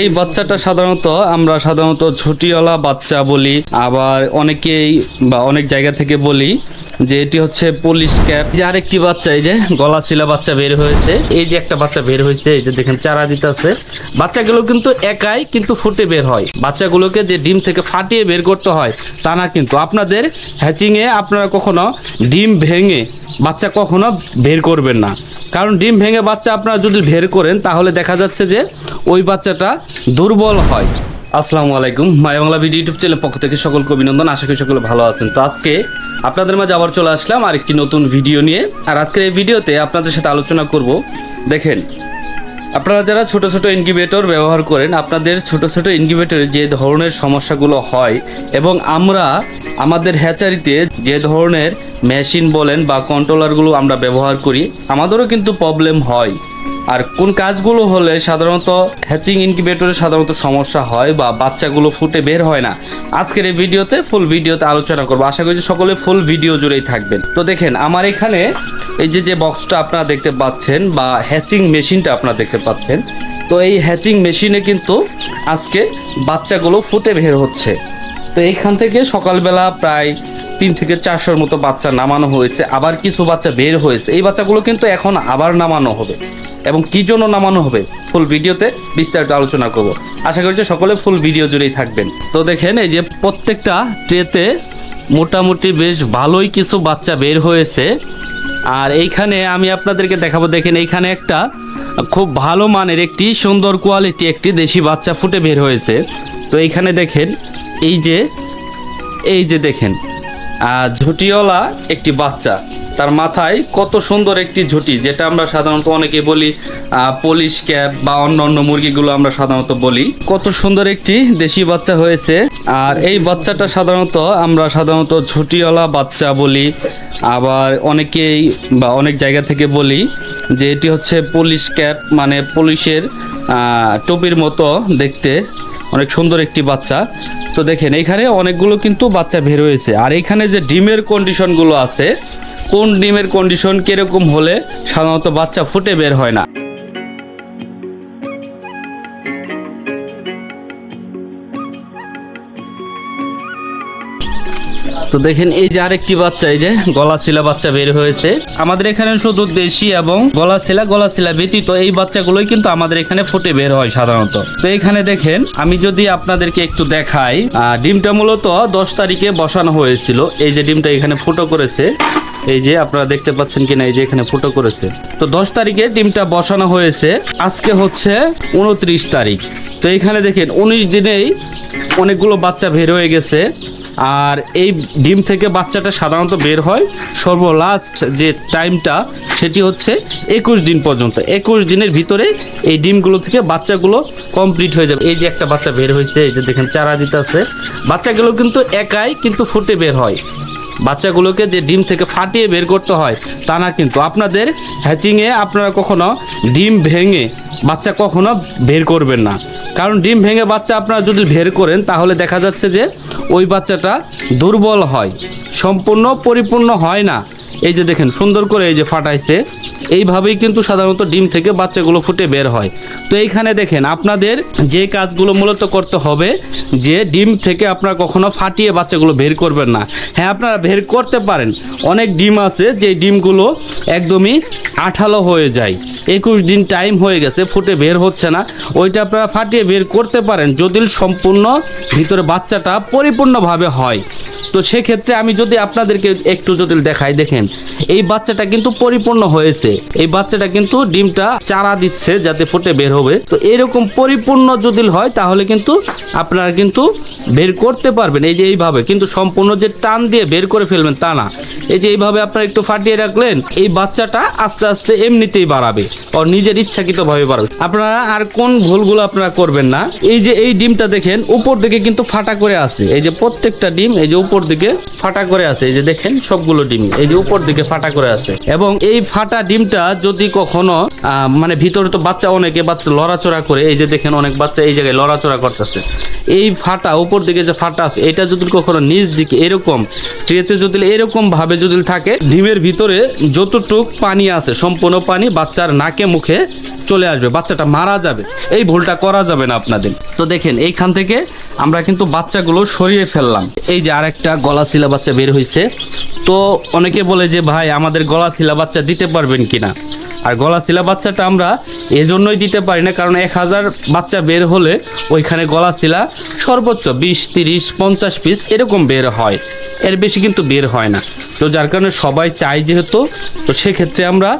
এই বাচ্চাটা সাধারণত আমরা সাধারণত ছুটিওয়ালা বাচ্চা বলি, আবার অনেকেই বা অনেক জায়গা থেকে বলি যে এটি হচ্ছে পুলিশ ক্যাপ যে আরেকটি বাচ্চা, এই যে গলা ছিলা বাচ্চা বের হয়েছে। এই যে একটা বাচ্চা বের হয়েছে, এই যে দেখেন চারা দিতেছে। বাচ্চাগুলো কিন্তু একাই কিন্তু ফুটে বের হয়। বাচ্চাগুলোকে যে ডিম থেকে ফাটিয়ে বের করতে হয়, তা না কিন্তু। আপনাদের হ্যাচিংয়ে আপনারা কখনো ডিম ভেঙে বাচ্চা কখনো বের করবেন না। কারণ ডিম ভেঙে বাচ্চা আপনারা যদি বের করেন, তাহলে দেখা যাচ্ছে যে ওই বাচ্চাটা দুর্বল হয়। আসসালামু আলাইকুম। Maya Bangla video YouTube channel পক্ষ থেকে সকলকে অভিনন্দন। আশা করি সকলে ভালো আছেন। তো আজকে আপনাদের মাঝে আবার চলে আসলাম আরেকটি নতুন ভিডিও নিয়ে। আর আজকের এই ভিডিওতে আপনাদের সাথে আলোচনা করব। দেখেন, আপনারা যারা ছোট ছোট ইনকিউবেটর ব্যবহার করেন, আপনাদের ছোট ছোট ইনকিউবেটরে যে ধরনের সমস্যাগুলো হয় এবং আমরা আমাদের হ্যাচারিতে যে ধরনের মেশিন বলেন বা কন্ট্রোলারগুলো আমরা ব্যবহার করি, আমাদেরও কিন্তু প্রবলেম হয়। আর কোন কাজগুলো হলে সাধারণত হ্যাচিং ইনকিউবেটরে সাধারণত সমস্যা হয় বা বাচ্চাগুলো ফুটে বের হয় না? আজকের এই ভিডিওতে ফুল ভিডিওতে আলোচনা করব। আশা করি সকলে ফুল ভিডিও জুড়েই থাকবেন। তো দেখেন, আমার এখানে এই যে যে বক্সটা আপনারা দেখতে পাচ্ছেন বা হ্যাচিং মেশিনটা আপনারা দেখতে পাচ্ছেন, তো এই হ্যাচিং মেশিনে কিন্তু আজকে বাচ্চাগুলো ফুটে বের হচ্ছে। তো এইখান থেকে সকালবেলা প্রায় তিন থেকে চারশোর মতো বাচ্চা নামানো হয়েছে, আবার কিছু বাচ্চা বের হয়েছে। এই বাচ্চাগুলো কিন্তু এখন আবার নামানো হবে। এবং কি জন্য নামানো হবে ফুল ভিডিওতে বিস্তারিত আলোচনা করব। আশা করছি সকলে ফুল ভিডিও জুড়েই থাকবেন। তো দেখেন, এই যে প্রত্যেকটা ট্রেতে মোটামুটি বেশ ভালোই কিছু বাচ্চা বের হয়েছে। আর এইখানে আমি আপনাদেরকে দেখাবো, দেখেন এইখানে একটা খুব ভালো মানের একটি সুন্দর কোয়ালিটি একটি দেশি বাচ্চা ফুটে বের হয়েছে। তো এইখানে দেখেন, এই যে এই যে দেখেন ঝুটিওয়ালা একটি বাচ্চা। তার মাথায় কত সুন্দর একটি ঝুটি, যেটা আমরা সাধারণত অনেকে বলি পুলিশ ক্যাপ বা অন্য অন্য মুরগিগুলো আমরা সাধারণত বলি। কত সুন্দর একটি দেশি বাচ্চা হয়েছে। আর এই বাচ্চাটা সাধারণত আমরা সাধারণত ঝুটিওয়ালা বাচ্চা বলি। আবার অনেকেই বা অনেক জায়গা থেকে বলি যে এটি হচ্ছে পুলিশ ক্যাপ মানে পুলিশের টুপির মতো দেখতে। অনেক সুন্দর একটি বাচ্চা। তো দেখেন এখানে অনেকগুলো কিন্তু বাচ্চা বের হয়েছে। আর এখানে যে ডিমের কন্ডিশনগুলো আছে, কোন ডিমের কন্ডিশন কীরকম হলে সাধারণত বাচ্চা ফুটে বের হয় না। তো দেখেন, এই যে আরেকটি বাচ্চা, এই যে গলা ছিলা বাচ্চা বের হয়েছে। আমাদের এখানে শুধু দেশি এবং গলা ছিলা গলা ছিলা ব্যতীত এই বাচ্চাগুলোই কিন্তু আমাদের এখানে ফুটে বের হয় সাধারণত। তো এখানে দেখেন, আমি যদি আপনাদেরকে একটু দেখাই ডিমটা মূলত দশ তারিখে বসানো হয়েছিল। এই যে ডিমটা এখানে ফুটো করেছে। এই যে আপনারা দেখতে পাচ্ছেন কিনা, এই যে এখানে ফুটো করেছে। তো দশ তারিখে ডিমটা বসানো হয়েছে। আজকে হচ্ছে উনত্রিশ তারিখ। তো এখানে দেখেন, উনিশ দিনেই অনেকগুলো বাচ্চা বের হয়ে গেছে। আর এই ডিম থেকে বাচ্চাটা সাধারণত বের হয়। সর্বলাস্ট যে টাইমটা, সেটি হচ্ছে একুশ দিন পর্যন্ত। একুশ দিনের ভিতরে এই ডিমগুলো থেকে বাচ্চাগুলো কমপ্লিট হয়ে যাবে। এই যে একটা বাচ্চা বের হয়েছে, এই যে দেখেন চারা দিতে আছে বাচ্চাগুলো কিন্তু একাই কিন্তু ফুটে বের হয়। বাচ্চাগুলোকে যে ডিম থেকে ফাটিয়ে বের করতে হয়, তা না কিন্তু। আপনাদের হ্যাচিংয়ে আপনারা কখনো ডিম ভেঙে বাচ্চা কখনো বের করবেন না। কারণ ডিম ভেঙে বাচ্চা আপনারা যদি বের করেন, তাহলে দেখা যাচ্ছে যে ওই বাচ্চাটা দুর্বল হয়, সম্পূর্ণ পরিপূর্ণ হয় না। এই যে দেখেন, সুন্দর করে এই যে ফাটাইছে, এইভাবেই কিন্তু সাধারণত ডিম থেকে বাচ্চাগুলো ফুটে বের হয়। তো এইখানে দেখেন, আপনাদের যে কাজগুলো মূলত করতে হবে, যে ডিম থেকে আপনারা কখনো ফাটিয়ে বাচ্চাগুলো বের করবেন না। হ্যাঁ আপনারা বের করতে পারেন। অনেক ডিম আছে, যে ডিমগুলো একদমই আঠালো হয়ে যায়। একুশ দিন টাইম হয়ে গেছে, ফুটে বের হচ্ছে না। ওইটা আপনারা ফাটিয়ে বের করতে পারেন, যদি সম্পূর্ণ ভিতরে বাচ্চাটা পরিপূর্ণভাবে হয়। তো সেক্ষেত্রে আমি যদি আপনাদেরকে একটু যদি দেখাই, দেখেন। এই বাচ্চাটা কিন্তু পরিপূর্ণ হয়েছে। এই বাচ্চাটা কিন্তু ডিমটা চারা দিচ্ছে যাতে ফুটে বের হবে। তো এরকম পরিপূর্ণ যদি হয়, তাহলে কিন্তু আপনারা কিন্তু বের করতে পারবেন। এই যে এইভাবে কিন্তু সম্পূর্ণ যে টান দিয়ে বের করে ফেলবেন তা না। এই যে এইভাবে আপনারা একটু ফাটিয়ে রাখলেন, এই বাচ্চাটা আস্তে আস্তে এমনিতেই বাড়াবে ও নিজের ইচ্ছাকৃতভাবে বাড়াবে। আপনারা আর কোন ভুলগুলো আপনারা করবেন না। এই যে এই ডিমটা দেখেন, উপর দিকে কিন্তু ফাটা করে আছে। এই যে প্রত্যেকটা ডিম এই যে উপর দিকে ফাটা করে আছে। এই যে দেখেন সবগুলো ডিম। এই যে উপর উপর দিকে ফাটা করে আছে। এবং এই ফাটা ডিমটা যদি কখনো মানে ভিতরে তো বাচ্চা অনেকে বাচ্চা লড়াচড়া করে, এই যে দেখেন অনেক বাচ্চা এই জায়গায় লড়াচড়া করতেছে। এই ফাটা, উপর দিকে যে ফাটা আছে, এটা যদি কখনো নিচ দিকে এরকম, ট্রেতে যদি এরকম ভাবে যদি থাকে, ডিমের ভিতরে যতটুক পানি আছে, সম্পূর্ণ পানি বাচ্চার নাকে মুখে চলে আসবে, বাচ্চাটা মারা যাবে। এই ভুলটা করা যাবে না আপনাদের। তো দেখেন, এইখান থেকে আমরা কিন্তু বাচ্চাগুলো সরিয়ে ফেললাম। এই যে আরেকটা গলা শিলা বাচ্চা বের হয়েছে তো অনেকে বলে যে, ভাই, আমাদের গলা শিলা বাচ্চা দিতে পারবেন কিনা? আর গলা শিলা বাচ্চাটা আমরা এজন্যই দিতে পারি না, কারণ এক হাজার বাচ্চা বের হলে ওইখানে গলা শিলা সর্বোচ্চ বিশ, তিরিশ, পঞ্চাশ পিস এরকম বের হয়। এর বেশি কিন্তু বের হয় না। তো যার কারণে সবাই চাই যেহেতু, তো সেক্ষেত্রে আমরা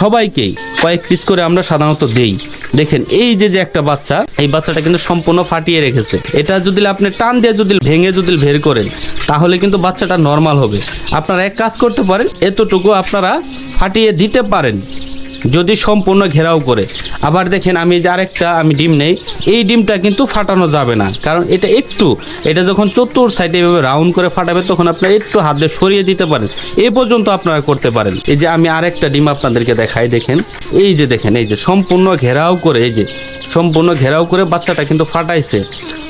সবাইকেই কয়েক পিস করে আমরা সাধারণত দেই। দেখেন, এই যে যে একটা বাচ্চা, এই বাচ্চাটা কিন্তু সম্পূর্ণ ফাটিয়ে রেখেছে। এটা যদি আপনি টান দিয়ে যদি ভেঙে যদি বের করেন, তাহলে কিন্তু বাচ্চাটা নর্মাল হবে। আপনারা এক কাজ করতে পারেন, এতটুকু আপনারা ফাটিয়ে দিতে পারেন। যদি সম্পূর্ণ ঘেরাও করে। আবার দেখেন আমি যে আরেকটা, আমি ডিম নেই, এই ডিমটা কিন্তু ফাটানো যাবে না। কারণ এটা একটু, এটা যখন চতুর সাইডে এভাবে রাউন্ড করে ফাটাবে, তখন আপনারা একটু হাত দিয়ে সরিয়ে দিতে পারেন। এ পর্যন্ত আপনারা করতে পারেন। এই যে আমি আরেকটা ডিম আপনাদেরকে দেখাই, দেখেন। এই যে দেখেন, এই যে সম্পূর্ণ ঘেরাও করে, এই যে সম্পূর্ণ ঘেরাও করে বাচ্চাটা কিন্তু ফাটাইছে।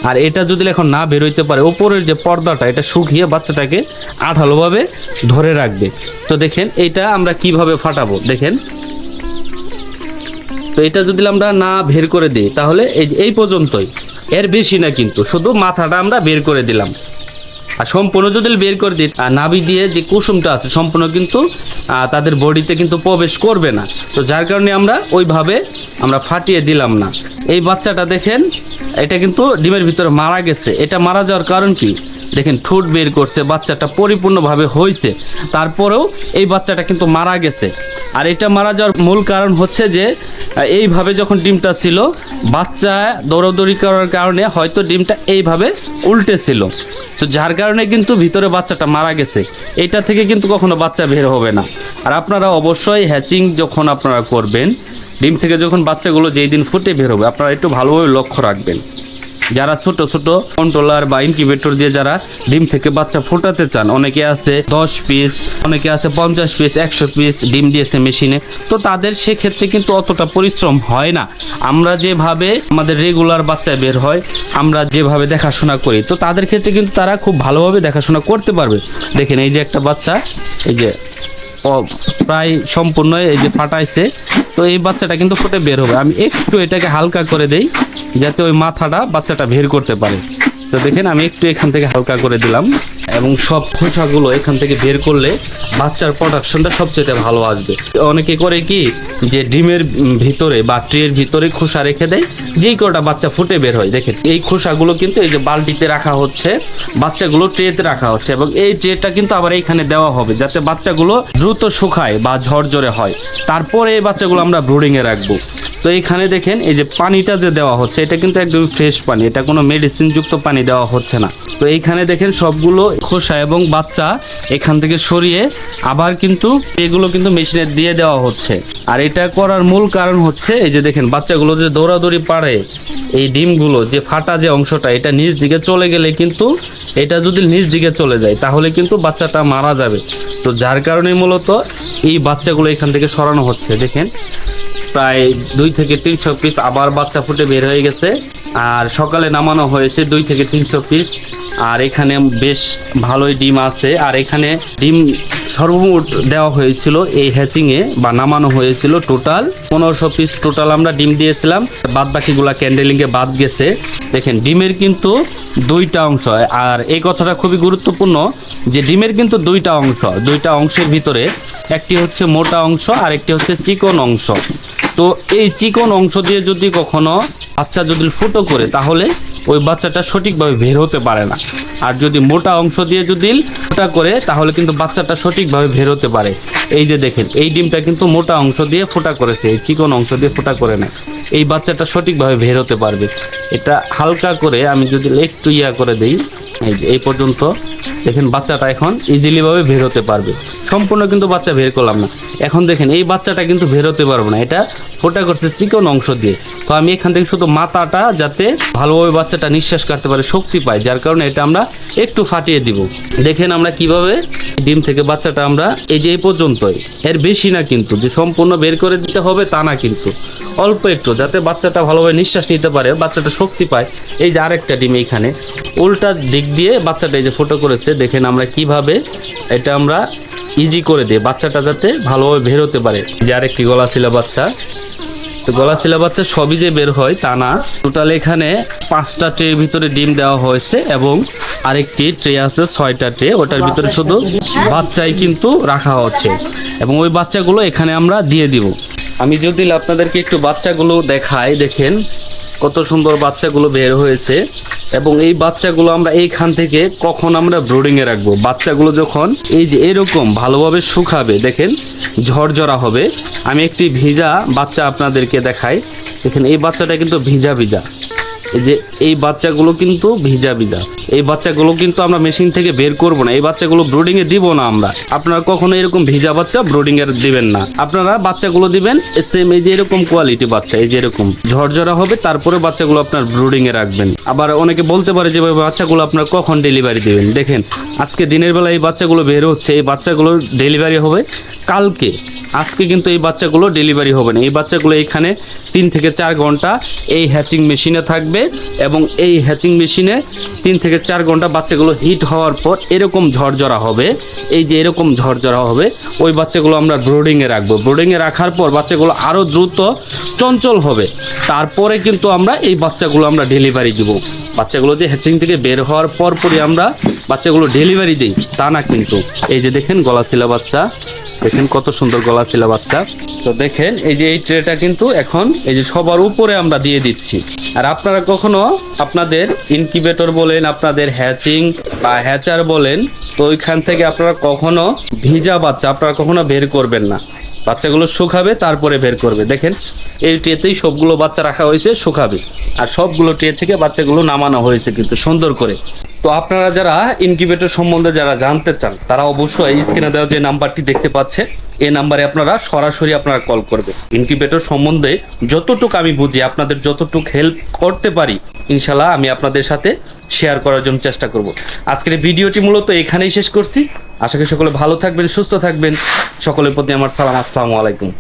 আর এটা যদি এখন না বেরোইতে পারে, ওপরের যে পর্দাটা, এটা শুকিয়ে বাচ্চাটাকে আঠালোভাবে ধরে রাখবে। তো দেখেন এটা আমরা কীভাবে ফাটাবো? দেখেন তো এটা যদি আমরা না বের করে দিই, তাহলে এই পর্যন্তই। এর বেশি না কিন্তু, শুধু মাথাটা আমরা বের করে দিলাম। আর সম্পূর্ণ যদি বের করে দিই, আর নাভি দিয়ে যে কুসুমটা আছে, সম্পূর্ণ কিন্তু তাদের বডিতে কিন্তু প্রবেশ করবে না। তো যার কারণে আমরা ওইভাবে আমরা ফাটিয়ে দিলাম না। এই বাচ্চাটা দেখেন, এটা কিন্তু ডিমের ভিতরে মারা গেছে। এটা মারা যাওয়ার কারণ কি? দেখেন, ঠোঁট বের করছে, বাচ্চাটা পরিপূর্ণভাবে হয়েছে তারপরেও এই বাচ্চাটা কিন্তু মারা গেছে। আর এটা মারা যাওয়ার মূল কারণ হচ্ছে যে এইভাবে যখন ডিমটা ছিল, বাচ্চা দৌড়াদৌড়ি করার কারণে হয়তো ডিমটা এইভাবে উল্টে ছিল। তো যার কারণে কিন্তু ভিতরে বাচ্চাটা মারা গেছে। এটা থেকে কিন্তু কখনো বাচ্চা বের হবে না। আর আপনারা অবশ্যই হ্যাচিং যখন আপনারা করবেন, ডিম থেকে যখন বাচ্চাগুলো যেই দিন ফুটে বের হবে, আপনারা একটু ভালোভাবে লক্ষ্য রাখবেন। যারা ছোট ছোট কন্ট্রোলার বা ইনকিউবেটর দিয়ে যারা ডিম থেকে বাচ্চা ফোটাতে চান, অনেকে আছে দশ পিস অনেকে আছে পঞ্চাশ পিস একশো পিস ডিম দিয়েছে মেশিনে তো তাদের সেক্ষেত্রে কিন্তু অতটা পরিশ্রম হয় না। আমরা যেভাবে আমাদের রেগুলার বাচ্চা বের হয়, আমরা যেভাবে দেখাশোনা করি, তো তাদের ক্ষেত্রে কিন্তু তারা খুব ভালোভাবে দেখাশোনা করতে পারবে। দেখেন এই যে একটা বাচ্চা, এই যে প্রায় সম্পূর্ণ এই যে ফাটাইছে। তো এই বাচ্চাটা কিন্তু ফুটে বের হবে। আমি একটু এটাকে হালকা করে দেই, যাতে ওই মাথাটা বাচ্চাটা বের করতে পারে। তো দেখেন, আমি একটু এখান থেকে হালকা করে দিলাম। এবং সব খোসাগুলো এখান থেকে বের করলে বাচ্চার প্রোডাকশনটা সবচেয়ে ভালো আসবে। অনেকে করে কি যে ডিমের ভিতরে বা ট্রের ভিতরে খোসা রেখে দেয়, যেই কটা বাচ্চা ফুটে বের হয়। দেখেন, এই খোসাগুলো কিন্তু এই যে বালতিতে রাখা হচ্ছে, বাচ্চাগুলো ট্রেতে রাখা হচ্ছে এবং এই ট্রেটা কিন্তু আবার এইখানে দেওয়া হবে যাতে বাচ্চাগুলো দ্রুত শুকায় বা ঝরঝরে হয়। তারপরে এই বাচ্চাগুলো আমরা ব্রুডিং এ রাখব। তো এখানে দেখেন, এই যে পানিটা যে দেওয়া হচ্ছে, এটা কিন্তু একদম ফ্রেশ পানি, এটা কোনো মেডিসিন যুক্ত পানি দেওয়া হচ্ছে না। তো এইখানে দেখেন সবগুলো খোসা এবং বাচ্চা এখান থেকে সরিয়ে আবার কিন্তু এগুলো কিন্তু মেশিনে দিয়ে দেওয়া হচ্ছে। আর এটা করার মূল কারণ হচ্ছে, এই যে দেখেন বাচ্চাগুলো যে দৌড়াদৌড়ি পারে, এই ডিমগুলো যে ফাটা যে অংশটা, এটা নিচ দিকে চলে গেলে কিন্তু এটা যদি নিচ দিকে চলে যায়, তাহলে কিন্তু বাচ্চাটা মারা যাবে। তো যার কারণে মূলত এই বাচ্চাগুলো এখান থেকে সরানো হচ্ছে। দেখেন, প্রায় দুই থেকে তিনশো পিস আবার বাচ্চা ফুটে বের হয়ে গেছে। আর সকালে নামানো হয়েছে দুই থেকে তিনশো পিস আর এখানে বেশ ভালোই ডিম আছে। আর এখানে ডিম সর্বমোট দেওয়া হয়েছিল এই হ্যাচিংয়ে বা নামানো হয়েছিল টোটাল পনেরোশো পিস টোটাল আমরা ডিম দিয়েছিলাম। বাদ বাকিগুলা ক্যান্ডেলিংয়ে বাদ গেছে। দেখেন, ডিমের কিন্তু দুইটা অংশ। আর এই কথাটা খুবই গুরুত্বপূর্ণ যে ডিমের কিন্তু দুইটা অংশ। দুইটা অংশের ভিতরে একটি হচ্ছে মোটা অংশ আর একটি হচ্ছে চিকন অংশ। তো এই চিকন অংশ দিয়ে যদি কখনো বাচ্চা যদি ফুটো করে, তাহলে ওই বাচ্চাটা সঠিকভাবে বের হতে পারে না। আর যদি মোটা অংশ দিয়ে যদি মোটা করে, তাহলে কিন্তু বাচ্চাটা সঠিকভাবে বের হতে পারে। এই যে দেখেন, এই ডিমটা কিন্তু মোটা অংশ দিয়ে ফোটা করেছে, এই চিকন অংশ দিয়ে ফোটা করে না এই বাচ্চাটা সঠিকভাবে বের হতে পারবে। এটা হালকা করে আমি যদি একটু ইয়া করে দিই, এই যে এই পর্যন্ত, দেখেন বাচ্চাটা এখন ইজিলিভাবে বের হতে পারবে। সম্পূর্ণ কিন্তু বাচ্চা বের করলাম না। এখন দেখেন, এই বাচ্চাটা কিন্তু বের হতে পারব না। এটা ফোটা করছে চিকন অংশ দিয়ে। তো আমি এখান থেকে শুধু মাথাটা যাতে ভালোভাবে বাচ্চাটা নিঃশ্বাস কাটতে পারে, শক্তি পায়, যার কারণে এটা আমরা একটু ফাটিয়ে দিব। দেখেন আমরা কীভাবে ডিম থেকে বাচ্চাটা আমরা এই যে এই পর্যন্তই এর বেশি না কিন্তু, যে সম্পূর্ণ বের করে দিতে হবে তা না কিন্তু। অল্প একটু, যাতে বাচ্চাটা ভালোভাবে নিঃশ্বাস নিতে পারে, বাচ্চাটা শক্তি পায়। এই যে আরেকটা ডিম এইখানে, উল্টা দিক দিয়ে বাচ্চাটা এই যে ফোটো করেছে, দেখেন আমরা কীভাবে এটা আমরা ইজি করে দিই, বাচ্চাটা যাতে ভালোভাবে বেরোতে পারে। যে আরেকটি গলা ছিল বাচ্চা। তো গলা শিলা বাচ্চা সবই যে বের হয় তা না। টোটাল এখানে পাঁচটা ট্রের ভিতরে ডিম দেওয়া হয়েছে এবং আরেকটি ট্রে আছে, ছয়টা ট্রে। ওটার ভিতরে শুধু বাচ্চাই কিন্তু রাখা হচ্ছে। এবং ওই বাচ্চাগুলো এখানে আমরা দিয়ে দিব। আমি যদি আপনাদেরকে একটু বাচ্চাগুলো দেখাই, দেখেন। কত সুন্দর বাচ্চাগুলো বের হয়েছে এবং এই বাচ্চাগুলো আমরা এইখান থেকে কখন আমরা ব্রোডিংয়ে রাখব? বাচ্চাগুলো যখন এই যে এরকম ভালোভাবে শুকাবে, দেখেন, ঝরঝরা হবে। আমি একটি ভিজা বাচ্চা আপনাদেরকে দেখাই। দেখেন, এই বাচ্চাটা কিন্তু ভিজা ভিজা। এই যে এই বাচ্চাগুলো কিন্তু ভিজা ভিজা। এই বাচ্চাগুলো কিন্তু আমরা মেশিন থেকে বের করব না। এই বাচ্চাগুলো ব্রোডিং এ দিব না আমরা। আপনারা কখনো এরকম ভিজা বাচ্চা ব্রোডিং এর দিবেন না। আপনারা বাচ্চাগুলো দিবেন সেম এই যে এরকম কোয়ালিটি বাচ্চা, এই যে এরকম। ঝরঝরা হবে, তারপরে বাচ্চাগুলো আপনার ব্রোডিং এ রাখবেন। আবার অনেকে বলতে পারে যে বাচ্চাগুলো আপনার কখন ডেলিভারি দিবেন? দেখেন, আজকে দিনের বেলা এই বাচ্চাগুলো বের হচ্ছে। এই বাচ্চাগুলো ডেলিভারি হবে কালকে। আজকে কিন্তু এই বাচ্চাগুলো ডেলিভারি হবে না। এই বাচ্চাগুলো এখানে তিন থেকে চার ঘণ্টা এই হ্যাচিং মেশিনে থাকবে এবং এই হ্যাচিং মেশিনে তিন থেকে চার ঘণ্টা বাচ্চাগুলো হিট হওয়ার পর এরকম ঝরঝরা হবে। এই যে এরকম ঝরঝরা হবে, ওই বাচ্চাগুলো আমরা ব্রোডিংয়ে রাখব। ব্রোডিংয়ে রাখার পর বাচ্চাগুলো আরও দ্রুত চঞ্চল হবে। তারপরে কিন্তু আমরা এই বাচ্চাগুলো আমরা ডেলিভারি দিব। বাচ্চাগুলো যে হ্যাচিং থেকে বের হওয়ার পরপরই আমরা বাচ্চাগুলো ডেলিভারি দিই, তা না কিন্তু। এই যে দেখেন গলাশিলা বাচ্চা। দেখেন কত সুন্দর গলা ছিল বাচ্চা। তো দেখেন, এই যে এই ট্রেটা কিন্তু এখন এই যে সবার উপরে আমরা দিয়ে দিচ্ছি। আর আপনারা কখনো আপনাদের ইনকিউবেটর বলেন, আপনাদের হ্যাচিং বা হ্যাচার বলেন, তো ওইখান থেকে আপনারা কখনো ভিজা বাচ্চা আপনারা কখনো বের করবেন না। বাচ্চাগুলো শুকাবে, তারপরে বের করবে। দেখেন, এই ট্রেতেই সবগুলো বাচ্চা রাখা হয়েছে, শুকাবে। আর সবগুলো ট্রে থেকে বাচ্চাগুলো নামানো হয়েছে কিন্তু সুন্দর করে। তো আপনারা যারা ইনকিউবেটর সম্বন্ধে যারা জানতে চান, তারা অবশ্যই স্ক্রিনে দেওয়া যে নাম্বারটি দেখতে পাচ্ছে এই নাম্বারে আপনারা সরাসরি আপনারা কল করবে ইনকিউবেটর সম্বন্ধে যতটুকু আমি বুঝি, আপনাদের যতটুকু হেল্প করতে পারি, ইনশাল্লাহ আমি আপনাদের সাথে শেয়ার করার জন্য চেষ্টা করব। আজকের ভিডিওটি মূলত এখানেই শেষ করছি। আশা করি সকলে ভালো থাকবেন, সুস্থ থাকবেন। সকলের প্রতি আমার সালাম, আসসালামু আলাইকুম।